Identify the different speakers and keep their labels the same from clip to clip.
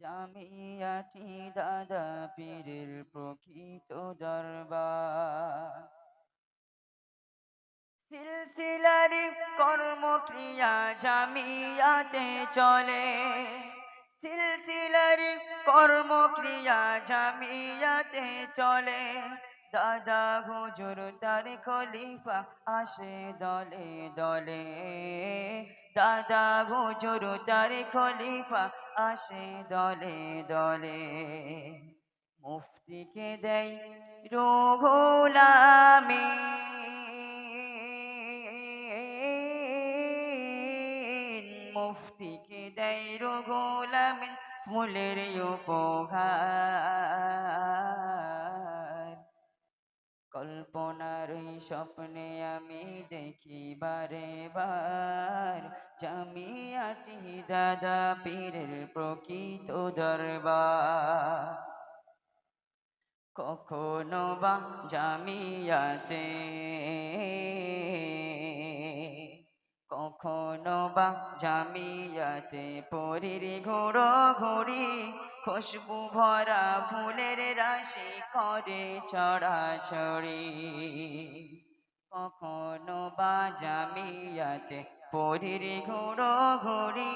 Speaker 1: জামিয়াটি দাদা পীরের প্রকৃত দরবার। সিলসিলার কর্মক্রিয়া জামিয়াতে চলে। সিলসিলার কর্মক্রিয়া জামিয়াতে চলে। দাদা হুজুর তার খলিফা আসে দলে দলে। দাদা হুজুর তার খলিফা আসে দলে দলে। মুফতিকে দেয় রোগোলামী মুফতিকে দেয় রোগোলামিন ফুলের উপহার। কল্পনার স্বপ্নে আমি দেখি বারে। বার জামিয়াটি দাদা পীরের প্রকৃত দরবার। কখনো বা জামিয়াতে কখনো বা জামিয়াতে পরির ঘোড়ো ঘুরি খুশবু ভরা ফুলের রাশি করে চড়াচড়ি। কখনো বা জামিয়াতে পরির ঘোড়ো ঘুরি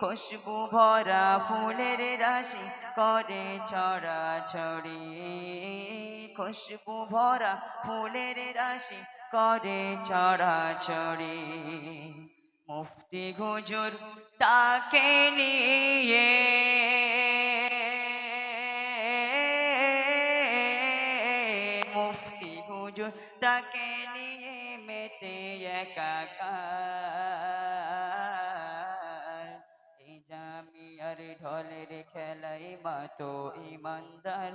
Speaker 1: খুশবু ভরা ফুলের রাশি করে চড়াচড়ি। খুশবু ভরা ফুলের রাশি করে চড়াচড়ি। মুফতি হুজুর তাকে নিয়ে মুফতি হুজুর তাকে নিয়ে মেতে একাকার। এই জামিয়ার ঢলের খেলাই মাতো ইমানদার।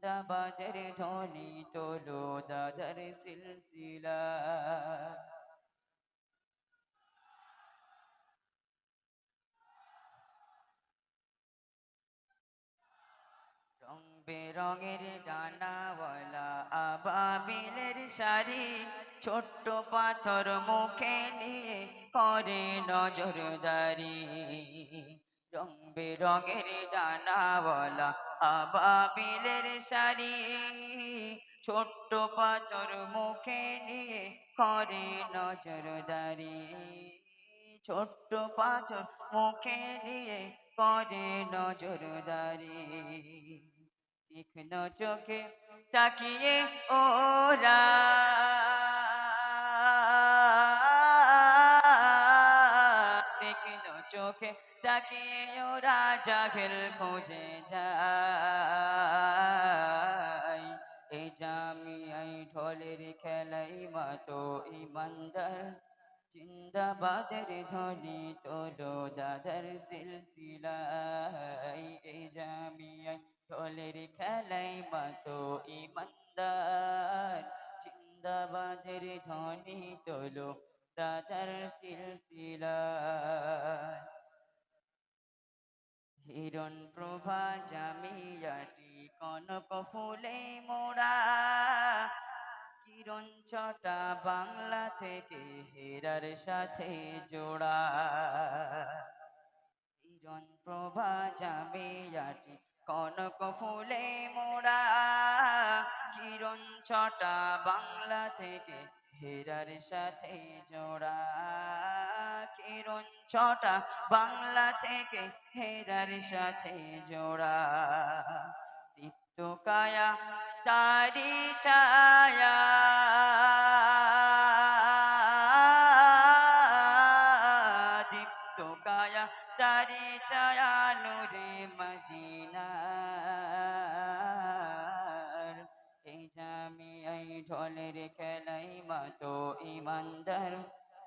Speaker 1: জিন্দাবাদের ধ্বনি তোলো দাদার সিলসিলা। রং বেরঙের ডানাওয়ালা আবাবিলের শাড়ি, ছোট্ট পাথর মুখে নিয়ে করে নজরদারি। রং বেরঙের ডানাওয়ালা আবাবিলের শাড়ি। ছোট্ট পাথর মুখে নিয়ে করে নজরদারি। ছোট্ট পাথর মুখে নিয়ে করে নজরদারি। তীক্ষ্ণ চোখে তাকিয়ে ওরা চোখে তাকিয়ে ওরা জাহেল খোঁজে যায়। এই জামিয়াই ঢোলের খেলাই মাতো ইমানদার, জিন্দাবাদের ধ্বনি তোলো দাদার সিলসিলাই। এই জামিয়াই ঢোলের খেলাই মাতো ইমানদার, জিন্দাবাদের ধ্বনি তোলো দাদার সিলসিলায় হিরণ প্রভা জামিয়াটি কনক ফুলে মোড়া। কিরণ ছটা বাংলা থেকে হেরার সাথে জোড়া। কিরণ প্রভা জামিয়াটি কনক ফুলে মোড়া। কিরণ ছটা বাংলা থেকে হেরার সাথে জোড়া। কিরণ ছটা বাংলা থেকে হেরার সাথে জোড়া। দীপ্ত কায়া, তারি ছায়া। দীপ্ত কায়া, তারি ছায়া, নূরে জামিয়াই ঢলের খেলাই মাতো ইমানদার।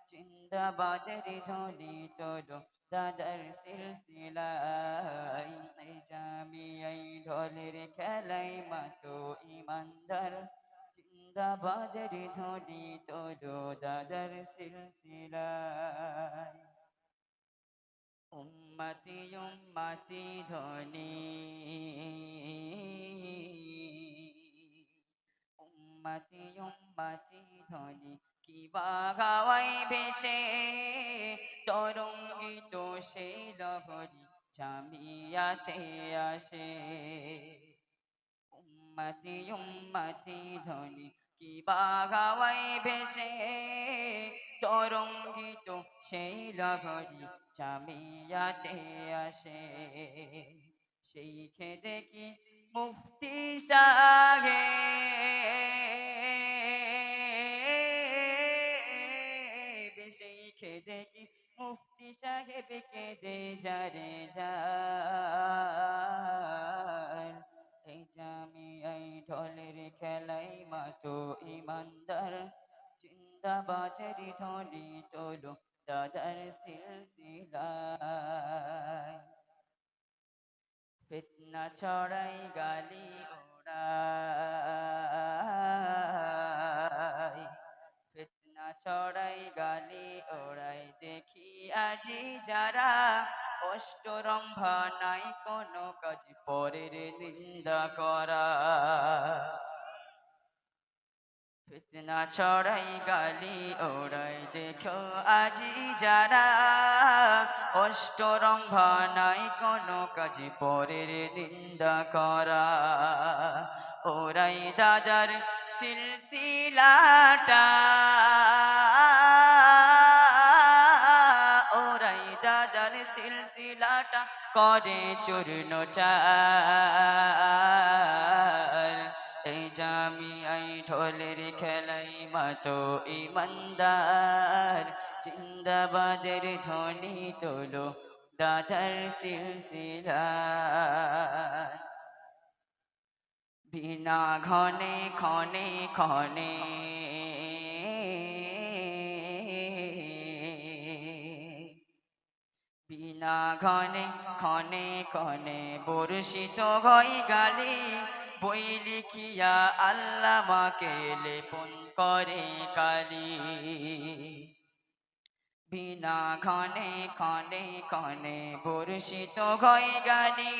Speaker 1: জিন্দাবাদের ধ্বনি তোলো, দাদার সিলসিলাই। এই জামিয়াই ঢলের খেলাই মাতো ইমানদার। জিন্দাবাদের ধ্বনি তোলো, দাদার সিলসিলাই। উম্মতি উম্মতি, ধ্বনি। উম্মতি উম্মতি ধ্বনি। কি বাগাওয়াই ভেসে তরঙ্গিত সেই লহরি জামিয়াতে আসে। উম্মতি উম্মতি ধ্বনি। কি বাগাওয়াই ভেসে তরঙ্গিত সেই লহরি জামিয়াতে আসে। সেই খেদে কি মুফতি সাহে সেই খেদে কি মুফতি সাহেব কেঁদে যারে যার এই জামি এই ঢোলের খেলাই মাতো ইমানদার জিন্দাবাদের ধ্বনি তোলো দাদার সিলসিলায় ফিতনা ছড়াই গালি ওড়াই। ফিতনা ছড়াই গালি ওড়াই। দেখি আজি যারা অষ্টরম্ভা নাই, কোনো কাজ পরের নিন্দা করা। ফিতনা ছড়াই গালি ওড়াই, দেখো আজি যারা অষ্টরম্ভা নাই কোনো কাজ পরের নিন্দা করা। ওরাই দাদার সিলসিলাটা, ওরাই দাদার সিলসিলাটা করে চূর্ণ চার মাতো ইমানদার, জিন্দাবাদের ধ্বনি তোলো দাদার সিলসিলা বিনা ঘনে ক্ষণে ক্ষণে বিনা ঘনে ক্ষণে ক্ষণে বর্ষিত হই গালি বই লিখিয়া আল্লাহ মাকে লেপন করে কালি। বিনা ক্ষণে ক্ষণে ক্ষণে বর্ষিত হই গালি।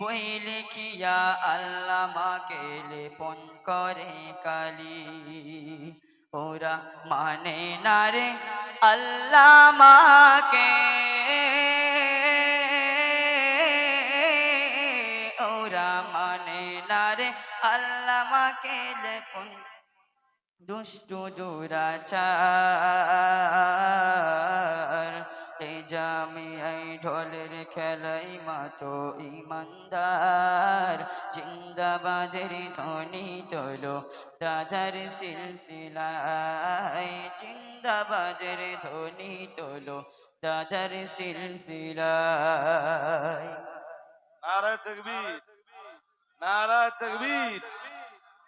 Speaker 1: বই লিখিয়া আল্লাহ মাকে লেপন করে কালি। ওরা মানে না রে মাকে ওরা মানে না রে আল্লাহ মাকে লেপন দুষ্টু দুরাচার এই জামি এই ঢোলের খেলাই মাতো ইমানদার। জিন্দাবাদের ধ্বনি তোলো দাদার সিলসিলায়। জিন্দাবাদের ধ্বনি তোলো দাদার সিলসিলায়।
Speaker 2: নারায় তকবীর। নারায় তকবীর,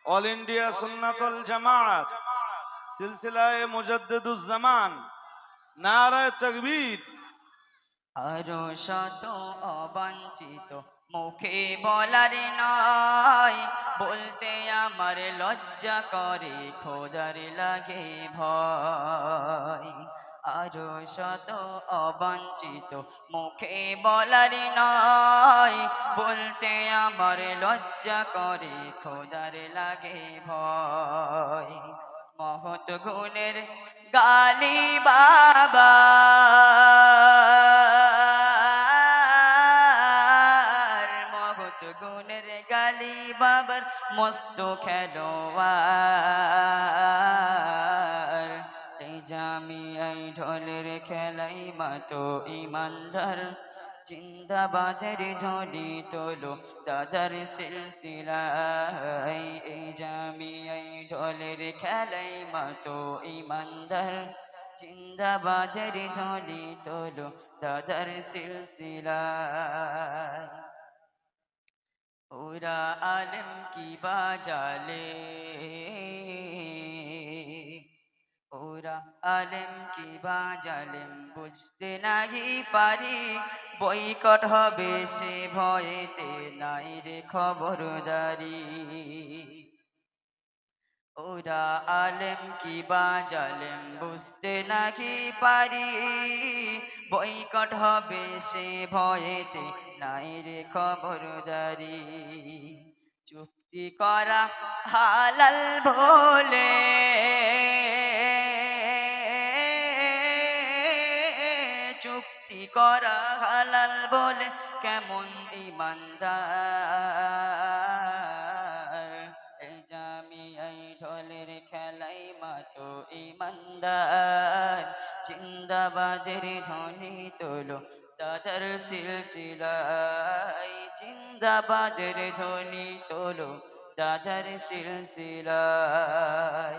Speaker 2: অল ইন্ডিয়া সুন্নাতুল জামাত, সিলসিলায়ে মুজাদ্দিদুজ জামান নারায় তকবীর।
Speaker 1: আরও শত অবাঞ্ছিত মুখে বলার নয় বলতে আমার লজ্জা করে, খোদার লাগে ভয়। আরও শত অবাঞ্ছিত মুখে বলার নয়। বলতে আমার লজ্জা করে, খোদার লাগে ভয়। মহৎ গুণের গালি বাবা। মহৎ গুণের গালি বাবার মস্ত খেলোয়ার জামি এই ঢোলের খেলাই মাতো ইমানদার। জিন্দাবাদের ধ্বনি তোলো দাদার সিলসিলায়। এই জামি এই ঢোলের খেলাই মাতো ইমানদার। জিন্দাবাদের ধ্বনি তোলো দাদার সিলসিলায়। ওরা আলম কি বাজালে ওরা আলেম কি বাজালেম বুঝতে নাহি পারি। বইকট হবে সে ভয়েতে, নাই রে খবরদারি। ওরা আলেম কি বা জালেম বুঝতে নাকি পারি। বইকট হবে সে ভয়েতে, নাই রে খবরদারি। চুক্তি করা হালাল বলে করা হালাল বলে কেমন ইমানদার? এই জামি এই ঢোলের খেলাই মাতো ইমানদার। জিন্দাবাদের ধ্বনি তোলো দাদার সিলসিলাই জিন্দাবাদের ধ্বনি তোলো দাদার সিলসিলাই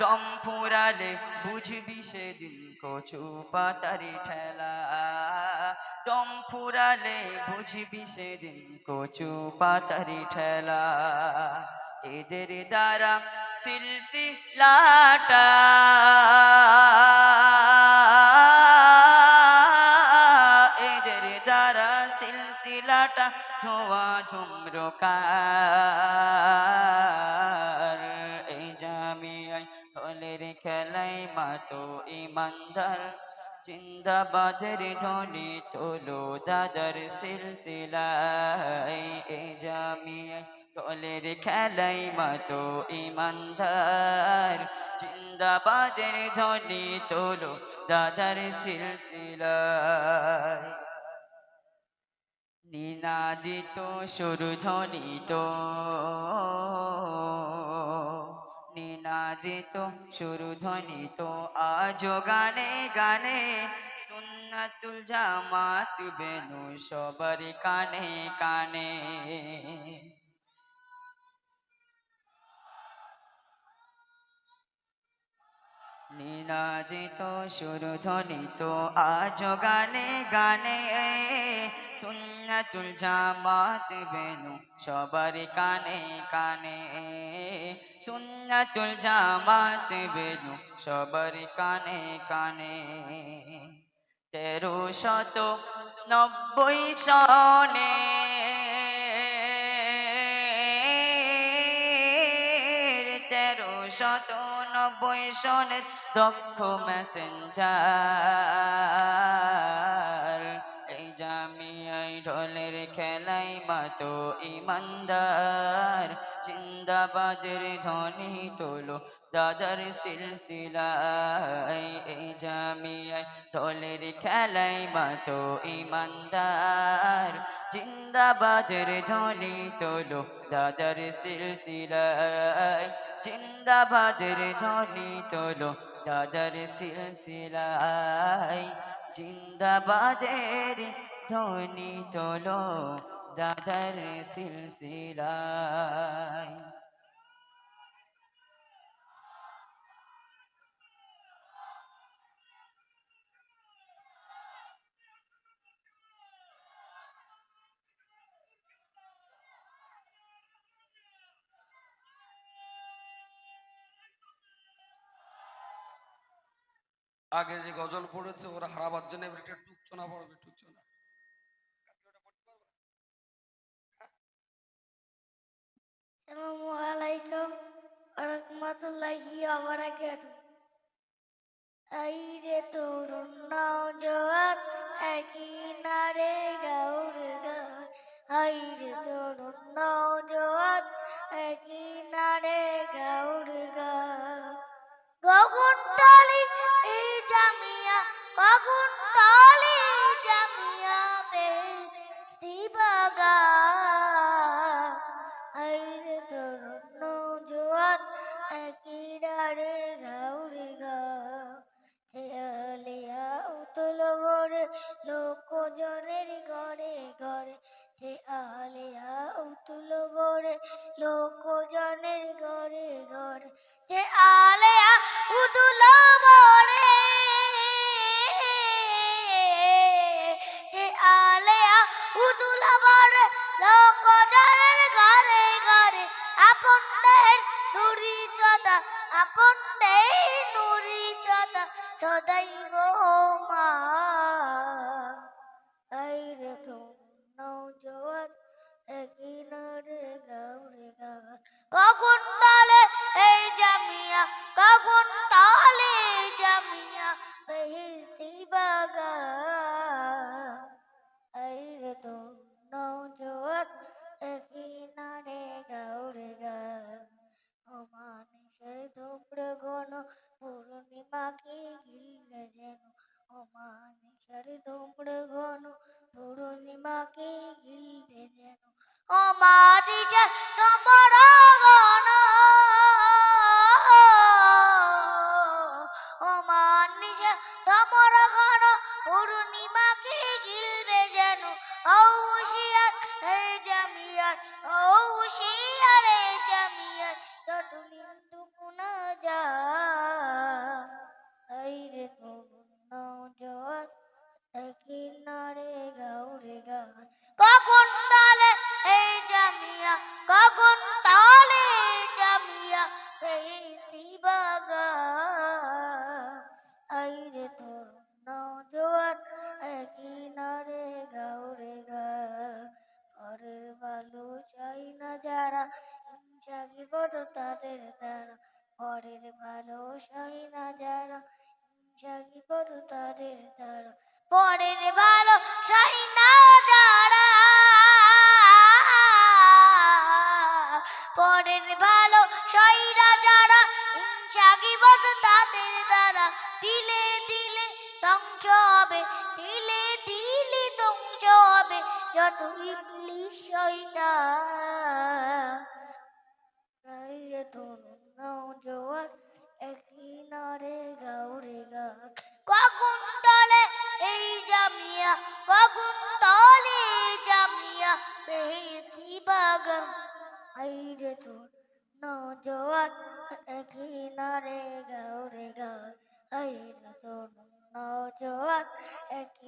Speaker 1: দম ফুরালে বুঝবি সেদিন কচু পাতারি ঠেলা। দম ফুরালে বুঝবি সেদিন কচু পাতারি ঠেলা। এদের দ্বারা সিলসিলাটা এদের দ্বারা সিলসিলাটা ধোয়া ঝুমরকার খেলাই মাতো ইমানদার। জিন্দাবাদের ধ্বনি তোলো দাদার সিলসিলায়। এই জামিয়ায় দলের খেলাই মাতো ইমান্দার। জিন্দাবাদের ধ্বনি তোলো দাদার সিলসিলায়। নিনাদিত সুরধ্বনিত ধ্বনি তো আজ গানে গানে সুন্নাতুল জামাত বেনু সবার কানে কানে। নিনাদিত সুরধ্বনিত আজ গানে গানে সুন্নাতুল জামাত বেনু সবার কানে কানে সুন্নাতুল জামাত বেনু সবার কানে কানে তেরো শত নব্বই সনে তেরো শত নব্বই সনের দক্ষ মেসেঞ্জার এই জামিয়াই ঢোলের খেলাই মাতো ইমানদার। জিন্দাবাদের ধ্বনি তোলো দাদার সিলসিলাই এই ঢোলের খেলাই মাতো ইমানদার। জিন্দাবাদের ধ্বনি তোলো দাদার সিলসিলাই জিন্দাবাদের ধ্বনি তোলো দাদার সিলসিলাই জিন্দাবাদের ধ্বনি তোলো দাদার সিলসিলাই
Speaker 3: আগে যে গজল পড়েছে, ওরা হারাবার জন্য এবার একটা টুকচনা পড়বে
Speaker 4: আলাইকুম। রহমতুল্লাহি রে তরুণ নওজোয়ান একই নারে গাউর রে তরুণ একই নারে গাউর গান। গগন তালি এই গগন তালি জামিয়া বে স্তিবাগা আইরে তরুণ নৌজোয়ান, একই ডারে ঘাউরে গা। চেয়ালিয়া উতল ভরে, লোকজনের ঘরে ঘরে। যে আলিয়া উতুল ভরে, লোকজনের ঘরে ঘরে। যে আলিয়া উতুল ভরে আপনদের মানুষের তোমার ঘন ও মানুষের তোমার ঘন পূর্ণিমাকে ঘিরবে যেন হে জামিয়ার হুশিয়ার হে জামিয়ার। যত কুনা যা এই রে তরুণ নওজোয়ান একই নারে গাউরে গান। কখন তালে কখন তালে জামিয়া ফেরিস্তি বাগা? আইরে তোর তরুণ নওজোয়ান একই নারে গাউরে গা। পরের ভালো চাই না যারা জাগি সইরা যারা জাগিবত তাদের দ্বারা। দিলে দিলে ধ্বংস হবে দিলে দিলে ধ্বংস হবে যত ইবলিশ শয়তান। তরুণ নওজোয়ান একই নরে গাউরে গান কখন তলে এই জামিয়া, কখন তলে জামিয়া বেহেস্তি বাগান। এই রে তোর নওজোয়ান একই নরে গাউরে গান এই রে তোর একই